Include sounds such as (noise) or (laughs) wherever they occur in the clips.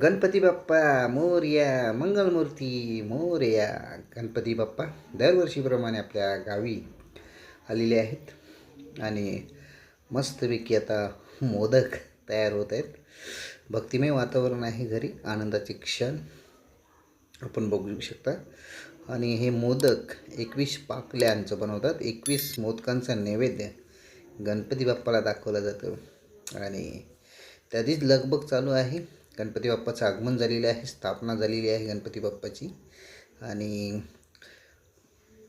गणपती बाप्पा मोरया मंगलमूर्ती मोरया गणपती बाप्पा दरवर्षीप्रमाणे आपल्या गावी आलेले आहेत. आणि मस्तपैकी आता मोदक तयार होत आहेत. भक्तिमय वातावरण आहे घरी आनंदाचे क्षण आपण बघू शकता. आणि हे मोदक एकवीस पाकल्यांचं बनवतात. एकवीस मोदकांचा नैवेद्य गणपती बाप्पाला दाखवलं जातं. आणि त्याचीच लगबग चालू आहे. गणपती बाप्पाचं आगमन झालेलं आहे स्थापना झालेली आहे गणपती बाप्पाची. आणि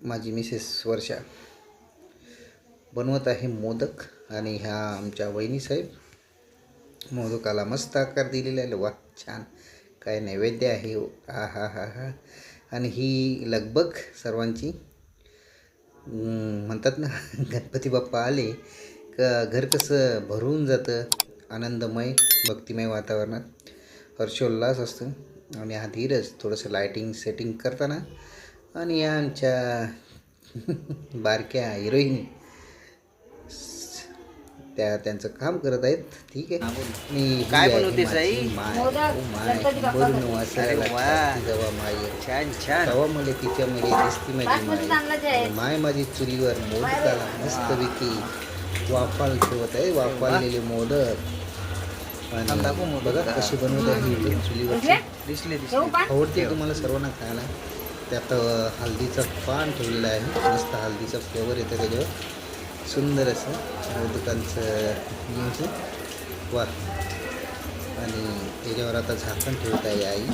माझी मिसेस वर्षा बनवत आहे मोदक आणि ह्या आमच्या वहिनीसाहेब मोदकाला मस्त आकार दिलेला आहे. वा छान. काय नैवेद्य आहे हो. हा. हा हा हा. आणि ही लगबग सर्वांची. म्हणतात ना (laughs) गणपती बाप्पा आले का घर कसं भरून जातं आनंदमय भक्तिमय वातावरणात. हर्षोल्लास असतो. आणि हा धीरज थोडंसं लायटिंग सेटिंग करताना आणि या आमच्या (laughs) बारक्या हिरोईन त्या त्यांचं काम करत आहेत. ठीक आहे. मी ही काय बाप्पा बरून बनवते. जेव्हा माय छान छान. तवा मला तिच्या मध्ये दिसती माझी माय. माझी चुलीवर मोदकाला मस्तपैकी वाफाल ठेवत आहे. वाफाळलेले मोदक. दाखव मोदक. बघा कशी बनवत आहे चुलीवरची दिसले? दिसले. ठेवू दिसले. का? आवडते तुम्हाला सर्वांना खायला? त्यात अ, हळदीचं पान ठेवलेलं आहे. मस्त हळदीचं फ्लेवर येतं त्याच्यावर. सुंदर असं मोदकांचं न्यूज वा. आणि त्याच्यावर आता झाकण ठेवत आहे आई.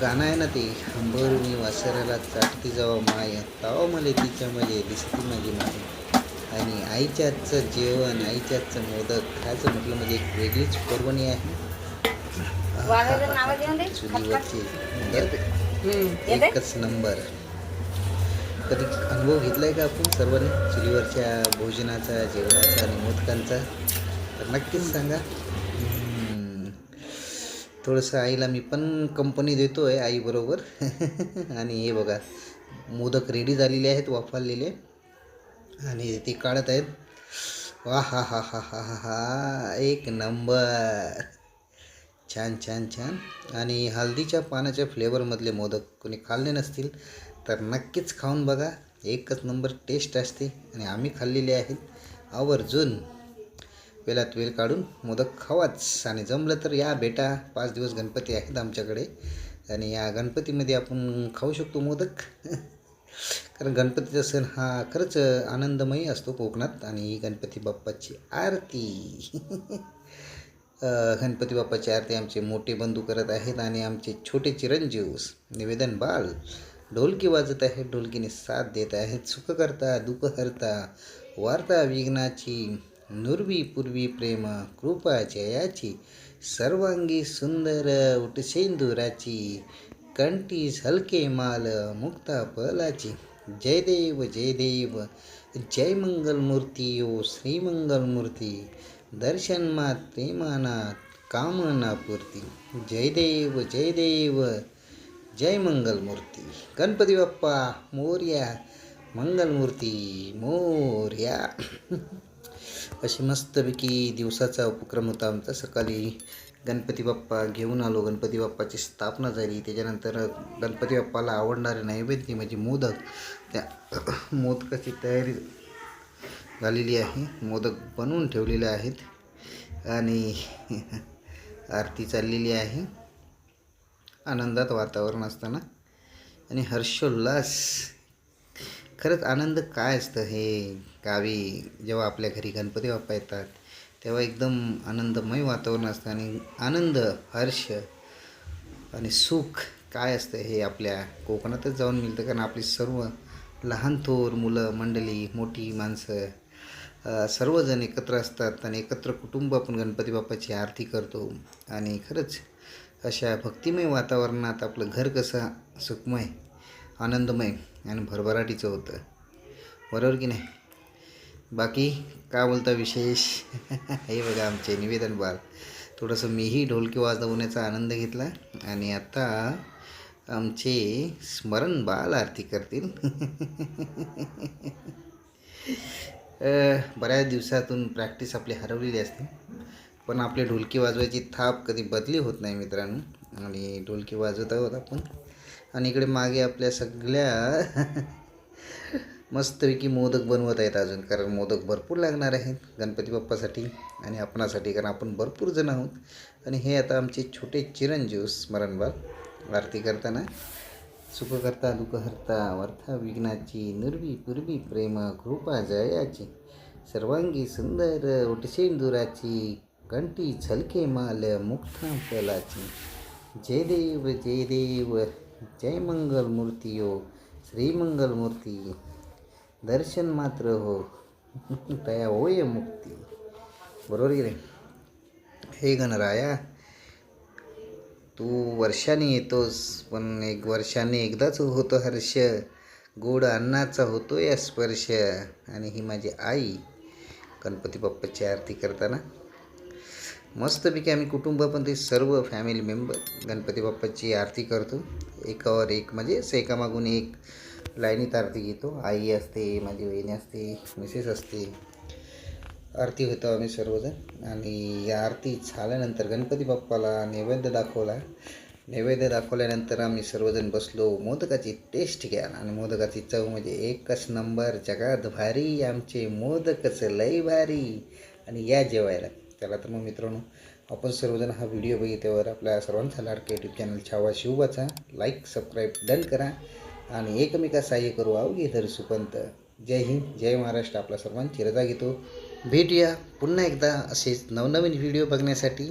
गाणं आहे ना ते अंबरुणी वासराला चाटती जावा माय तावा मले तिच्या मले दिसती माझी माय. आणि आईच्या हातचं जेवण आईच्या हातचं मोदक खायचं म्हटलं म्हणजे एक वेगळीच पर्वणी आहे. चुलीवरची? एकच नंबर. कधी अनुभव घेतलाय का आपण सर्वांनी? चुलीवरच्या भोजनाचा जेवणाचा आणि मोदकांचा? तर नक्कीच सांगा. थोडंसं आईला मी पण कंपनी देतो आहे आईबरोबर (laughs) आणि हे बघा मोदक रेडी झालेले आहेत वाफाळलेले. आणि ती काढत आहेत. वा हा हा हा हा हा हा. एक नंबर. छान छान छान. आणि हळदीच्या पानाच्या फ्लेवरमधले मोदक कोणी खाल्ले नसतील तर नक्कीच खाऊन बघा. एकच नंबर टेस्ट असते आणि आम्ही खाल्लेले आहेत आवर्जून. वेळात वेळ काढून मोदक खावाच. आणि जमलं तर या बेटा. पाच दिवस गणपती आहेत आमच्याकडे. आणि या गणपतीमध्ये आपण खाऊ शकतो मोदक. कारण गणपतीचा सण हा खरंच आनंदमयी असतो कोकणात आणि गणपती बाप्पाची आरती. गणपती बाप्पाची आरती आमचे मोठे बंधू करत आहेत आणि आमचे छोटे चिरंजीव निवेदन बाल ढोलकी वाजत आहे ढोलकीने साथ देत आहेत सुख करता दुःख हरता वार्ता विघ्नाची नुरवी पूर्वी प्रेम कृपा जयाची सर्वांगी सुंदर उटसेंदुराची कंठीस हलके माल मुक्ता पलाची. जय देव जय देव जय मंगलमूर्ती ओ श्रीमंगलमूर्ती दर्शन मात प्रेमानात कामना पूर्ती. जय देव जय देव जय मंगलमूर्ती. गणपती बाप्पा मोर्या. मंगलमूर्ती मोर्या. (laughs) अशी मस्तपैकी दिवसाचा उपक्रम होता आमचा सकाळी. गणपती बाप्पा घेऊन आलो. गणपती बाप्पाची स्थापना झाली. त्याच्यानंतर गणपती बाप्पाला आवडणारे नैवेद्य म्हणजे मोदक. त्या (coughs) मोदकाची तयारी झालेली आहे. मोदक बनवून ठेवलेले आहेत आणि (laughs) आरती चाललेली आहे. आनंदात वातावरण असताना. आणि हर्षोल्लास. खरंच आनंद काय असतं हे गावी जेव्हा आपल्या घरी गणपती बाप्पा येतात? तेव्हा एकदम आनंदमय वातावरण असतं आणि आनंद हर्ष आणि सुख काय असतं हे आपल्या कोकणातच जाऊन मिळतं. कारण आपली सर्व लहान थोर मुलं मंडळी मोठी माणसं सर्वजण एकत्र असतात आणि एकत्र कुटुंब आपण गणपती बाप्पाची आरती करतो. आणि खरंच अशा भक्तिमय वातावरणात आपलं घर कसं सुखमय आनंदमय आणि भरभराटीचं होतं. बरोबर की नाही? बाकी काय बोलता विशेष? हे बघा आमचे निवेदन बाल थोडंसं मीही ढोलकी वाजवण्याचा आनंद घेतला आणि आता आमचे स्मरण बाल आरती करतील. बऱ्याच दिवसातून प्रॅक्टिस आपली हरवलेली असते पण आपली ढोलकी वाजवायची थाप कधी बदली होत नाही मित्रांनो. आणि ढोलकी वाजवत आहोत आपण. आणि इकडे मागे आपल्या सगळ्या मस्तपैकी मोदक बनवत आहेत अजून कारण मोदक भरपूर लागणार आहेत गणपती बाप्पासाठी आणि आपणासाठी कारण आपण भरपूर जण आहोत. आणि हे आता आमचे छोटे चिरंजीव स्मरणबाग आरती करताना सुख करता दुःख हरता वर्था विघ्नाची निर्वी पूर्वी प्रेम कृपा जयाची सर्वांगी सुंदर उटशेंदुराची कंठी झलके माल मुक्ता फलाची. जय देव जय देव जय मंगल मूर्ती हो मूर्ती दर्शन मात्र हो. तया होय मुक्ती. बरोबर की रे हे गणराया तू वर्षाने येतोस पण एक वर्षाने एकदाच होतो हर्ष. गोड अन्नाचा होतो या स्पर्श. आणि ही माझी आई गणपती बाप्पाची आरती करताना. मस्तपैकी आम्ही कुटुंब पण ते सर्व फॅमिली मेंबर गणपती बाप्पाची आरती करतो. एकावर एक म्हणजेच असं एकामागून एक. लाईनीत आरती घेतो. आई असते माझी बहिणी असते मिसेस असते. आरती होतो आम्ही सर्वजण. आणि या आरती झाल्यानंतर गणपती बाप्पाला नैवेद्य दाखवला. नैवेद्य दाखवल्यानंतर आम्ही सर्वजण बसलो. मोदकाची टेस्ट घ्या. आणि मोदकाची चव म्हणजे एकच नंबर जगात भारी आमचे मोदकच लई भारी. आणि या जेवायला. त्याला तर मग मित्रांनो आपण सर्वजण हा व्हिडिओ बघितल्यावर आपल्या सर्वांचा लाडका यूट्यूब चॅनल छावा शिवबाचा लाईक सबस्क्राईब डन करा. आणि एकमेका सहाय्य करू. अवघे धर सुपंत. जय हिंद जय महाराष्ट्र. आपला सर्वांची रजा घेतो भेटूया पुन्हा एकदा असेच नवनवीन व्हिडिओ बघण्यासाठी.